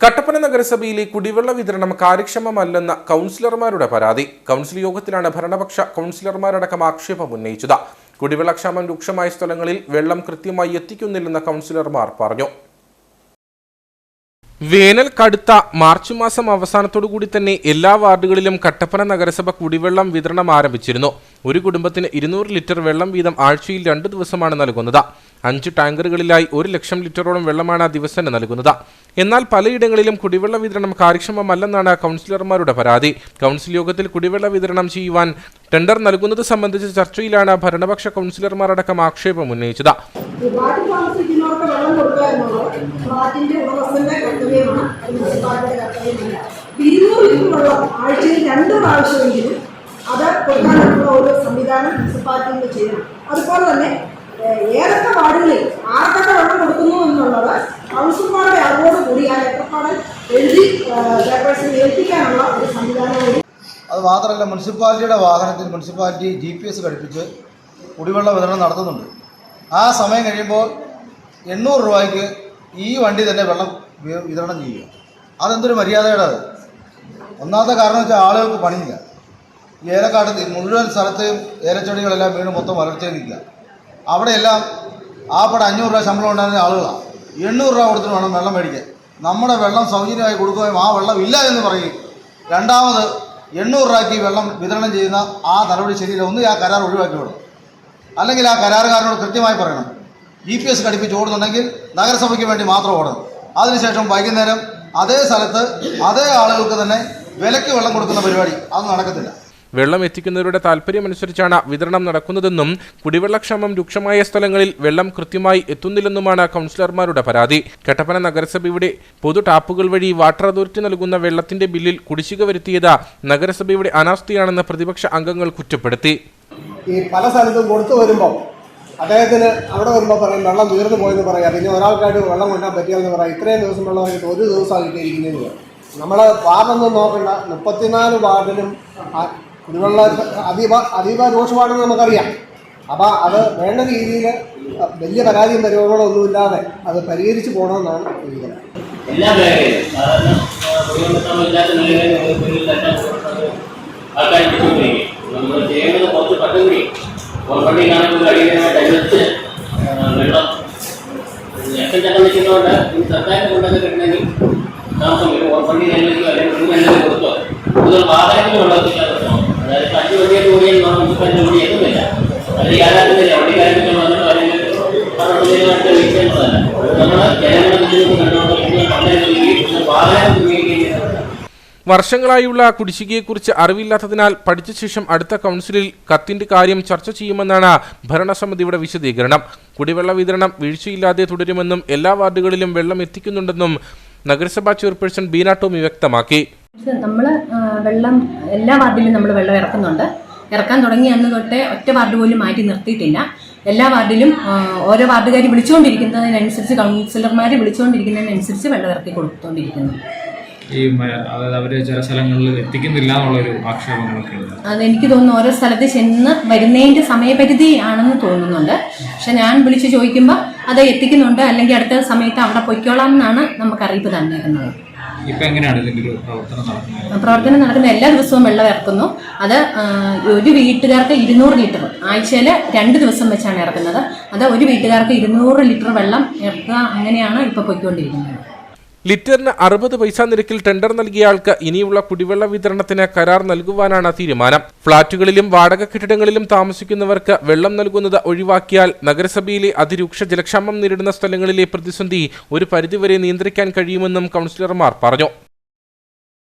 കട്ടപ്പന നഗരസഭയിലെ കുടിവെള്ള വിതരണം കാര്യക്ഷമമല്ലെന്ന കൗൺസിലർമാരുടെ പരാതി. കൗൺസിൽ യോഗത്തിലാണ് ഭരണപക്ഷ കൗൺസിലർമാരടക്കം ആക്ഷേപം ഉന്നയിച്ചത്. കുടിവെള്ളക്ഷാമം രൂക്ഷമായ സ്ഥലങ്ങളിൽ വെള്ളം കൃത്യമായി എത്തിക്കുന്നില്ലെന്ന കൗൺസിലർമാർ പറഞ്ഞു. വേനൽ കടുത്ത മാർച്ച് മാസം അവസാനത്തോടുകൂടി തന്നെ എല്ലാ വാർഡുകളിലും കട്ടപ്പന നഗരസഭ കുടിവെള്ളം വിതരണം ആരംഭിച്ചിരുന്നു. ഒരു കുടുംബത്തിന് ഇരുന്നൂറ് ലിറ്റർ വെള്ളം വീതം ആഴ്ചയിൽ രണ്ട് ദിവസമാണ് നൽകുന്നത്. അഞ്ച് ടാങ്കറുകളിലായി ഒരു ലക്ഷം ലിറ്ററോളം വെള്ളമാണ് ദിവസേന നൽകുന്നത്. എന്നാൽ പലയിടങ്ങളിലും കുടിവെള്ള വിതരണം കാര്യക്ഷമമല്ലെന്നാണ് കൗൺസിലർമാരുടെ പരാതി. കൗൺസിൽ യോഗത്തിൽ കുടിവെള്ള വിതരണം ചെയ്യുവാൻ ടെൻഡർ നൽകുന്നത് സംബന്ധിച്ച ചർച്ചയിലാണ് ഭരണപക്ഷ കൗൺസിലർമാരടക്കം ആക്ഷേപം ഉന്നയിച്ചത്. അതുപോലെ തന്നെ ഏതൊക്കെ വാർഡുകളിൽ ആർക്കൊക്കെ വെള്ളം കൊടുക്കുന്നു എന്നുള്ളത് കൗൺസിലർമാരുടെ അറിവോട് കൂടി ആ ലെറ്റർപാട് എഴുതി ചെയർപേഴ്സൺ ഏൽപ്പിക്കാനുള്ള ഒരു സംവിധാനം അത് മാത്രമല്ല മുനിസിപ്പാലിറ്റിയുടെ വാഹനത്തിൽ മുനിസിപ്പാലിറ്റി ജി പി എസ് ഘടിപ്പിച്ച് കുടിവെള്ള വിതരണം നടത്തുന്നുണ്ട്. ആ സമയം കഴിയുമ്പോൾ എണ്ണൂറ് രൂപയ്ക്ക് ഈ വണ്ടി തന്നെ വെള്ളം വിതരണം ചെയ്യുക. അതെന്തൊരു മര്യാദയുടെ അത്? ഒന്നാമത്തെ കാരണം വെച്ചാൽ ആളുകൾക്ക് പണിയില്ല. ഏലക്കാട്ട് മുഴുവൻ സ്ഥലത്തെയും ഏലച്ചെടികളെല്ലാം വീണ് മൊത്തം വളർച്ചയിൽ നിൽക്കുക അവിടെയെല്ലാം ആ പടം അഞ്ഞൂറ് രൂപ ശമ്പളം ഉണ്ടായിരുന്ന ആളുകളാണ് എണ്ണൂറ് രൂപ കൊടുത്തിട്ട് വേണം വെള്ളം മേടിക്കാൻ. നമ്മുടെ വെള്ളം സൗജന്യമായി കൊടുക്കുകയും ആ വെള്ളം ഇല്ല എന്ന് പറയും. രണ്ടാമത് എണ്ണൂറ് രൂപയ്ക്ക് വെള്ളം വിതരണം ചെയ്യുന്ന ആ നടപടി ശരിയില്ല. ഒന്ന് ആ കരാർ ഒഴിവാക്കി വിടണം. അല്ലെങ്കിൽ ആ കരാറുകാരനോട് കൃത്യമായി പറയണം. ജി പി എസ് ഘടിപ്പിച്ച് ഓടുന്നുണ്ടെങ്കിൽ നഗരസഭയ്ക്ക് വേണ്ടി മാത്രം ഓടണം. അതിനുശേഷം വൈകുന്നേരം അതേ സ്ഥലത്ത് അതേ ആളുകൾക്ക് തന്നെ വിലയ്ക്ക് വെള്ളം കൊടുക്കുന്ന പരിപാടി. അത് നടക്കത്തില്ല. വെള്ളം എത്തിക്കുന്നവരുടെ താൽപ്പര്യമനുസരിച്ചാണ് വിതരണം നടക്കുന്നതെന്നും കുടിവെള്ളക്ഷാമം രൂക്ഷമായ സ്ഥലങ്ങളിൽ വെള്ളം കൃത്യമായി എത്തുന്നില്ലെന്നുമാണ് കൗൺസിലർമാരുടെ പരാതി. കട്ടപ്പന നഗരസഭയുടെ പൊതു ടാപ്പുകൾ വഴി വാട്ടർ അതോറിറ്റി നൽകുന്ന വെള്ളത്തിന്റെ ബില്ലിൽ കുടിശ്ശിക വരുത്തിയത് നഗരസഭയുടെ അനാസ്ഥയാണെന്ന് പ്രതിപക്ഷ അംഗങ്ങൾ കുറ്റപ്പെടുത്തി. ഈ പല സ്ഥലത്തും കൊടുത്തു വരുമ്പോൾ അദ്ദേഹത്തിന് അവിടെ വരുമ്പോൾ പറയും വെള്ളം തീർന്നു പോയെന്ന് പറയാം. പിന്നെ ഒരാൾക്കായിട്ട് വെള്ളം കൊണ്ടാൻ പറ്റിയെന്ന് പറയാം. ഇത്രയും ദിവസം വെള്ളം ആയിട്ട് ഒരു ദിവസം കിട്ടിയിരിക്കുന്നത് നമ്മൾ വാർഡൊന്നും നോക്കണ്ട. മുപ്പത്തിനാല് വാർഡിലും കുടിവെള്ള അതീവ അതീവ രൂക്ഷമാണെന്ന് നമുക്കറിയാം. അപ്പോൾ അത് വേണ്ട രീതിയിൽ വലിയ പരാതിയും പരിപാടികളൊന്നുമില്ലാതെ അത് പരിഹരിച്ച് പോകണമെന്നാണ് എനിക്ക് എല്ലാ ഓടിയാൽ മുനിസിപ്പാലിറ്റി ഓടി എത്തുന്നില്ല അത് യാഥാർത്ഥ്യമില്ല കണ്ടുകൊണ്ട് കൂടുതൽ പണം വാഹനം വർഷങ്ങളായുള്ള കുടിശ്ശികയെക്കുറിച്ച് അറിവില്ലാത്തതിനാൽ പഠിച്ച ശേഷം അടുത്ത കൗൺസിലിൽ കത്തിന്റെ കാര്യം ചർച്ച ചെയ്യുമെന്നാണ് ഭരണസമിതിയുടെ വിശദീകരണം. കുടിവെള്ള വിതരണം വീഴ്ചയില്ലാതെ തുടരുമെന്നും എല്ലാ വാർഡുകളിലും വെള്ളം എത്തിക്കുന്നുണ്ടെന്നും നഗരസഭാ ചെയർപേഴ്സൺ ബീന ടോമി വ്യക്തമാക്കി. നമ്മൾ വെള്ളം എല്ലാ വാർഡിലും നമ്മൾ വെള്ളം ഇറക്കുന്നുണ്ട്. ഇറക്കാൻ തുടങ്ങിയ അന്ന് തൊട്ടേ ഒറ്റ വാർഡ് പോലും മാറ്റി നിർത്തിയിട്ടില്ല. എല്ലാ വാർഡിലും ഓരോ വാർഡുകാർ വിളിച്ചുകൊണ്ടിരിക്കുന്നതിനനുസരിച്ച് കൗൺസിലർമാർ വിളിച്ചുകൊണ്ടിരിക്കുന്നതിനനുസരിച്ച് വെള്ളം ഇറക്കി കൊടുത്തുകൊണ്ടിരിക്കുന്നു ഈ അതായത് അവർ ചില സ്ഥലങ്ങളിൽ എത്തിക്കുന്നില്ല എന്നുള്ളൊരു ആക്ഷേപങ്ങളൊക്കെ ഉണ്ട്. അത് എനിക്ക് തോന്നുന്നു ഓരോ സ്ഥലത്ത് ചെന്ന് വരുന്നതിന്റെ സമയപരിധി ആണെന്ന് തോന്നുന്നുണ്ട്. പക്ഷെ ഞാൻ വിളിച്ച് ചോദിക്കുമ്പോൾ അത് എത്തിക്കുന്നുണ്ട് അല്ലെങ്കിൽ അടുത്ത സമയത്ത് അവിടെ പൊയ്ക്കോളാം എന്നാണ് നമുക്ക് അറിയിപ്പ് തന്നേക്കുന്നത് ഇതിന്റെ പ്രവർത്തനം നടക്കുന്നത്? പ്രവർത്തനം നടക്കുന്ന എല്ലാ ദിവസവും വെള്ളം ഇറക്കുന്നു. അത് ഒരു വീട്ടുകാർക്ക് ഇരുന്നൂറ് ലിറ്റർ ആഴ്ചയിൽ രണ്ട് ദിവസം വെച്ചാണ് ഇറക്കുന്നത്. അത് ഒരു വീട്ടുകാർക്ക് ഇരുന്നൂറ് ലിറ്റർ വെള്ളം ഇറക്കുക അങ്ങനെയാണ് ഇപ്പൊ പൊയ്ക്കൊണ്ടിരിക്കുന്നത്. ലിറ്ററിന് അറുപത് പൈസ നിരക്കിൽ ടെൻഡർ നൽകിയ ആൾക്ക് ഇനിയുള്ള കുടിവെള്ള വിതരണത്തിന് കരാർ നൽകുവാനാണ് തീരുമാനം. ഫ്ളാറ്റുകളിലും വാടക കെട്ടിടങ്ങളിലും താമസിക്കുന്നവർക്ക് വെള്ളം നൽകുന്നത് ഒഴിവാക്കിയാൽ നഗരസഭയിലെ അതിരൂക്ഷ ജലക്ഷാമം നേരിടുന്ന സ്ഥലങ്ങളിലെ പ്രതിസന്ധി ഒരു പരിധിവരെ നിയന്ത്രിക്കാൻ കഴിയുമെന്നും കൗൺസിലർമാർ പറഞ്ഞു.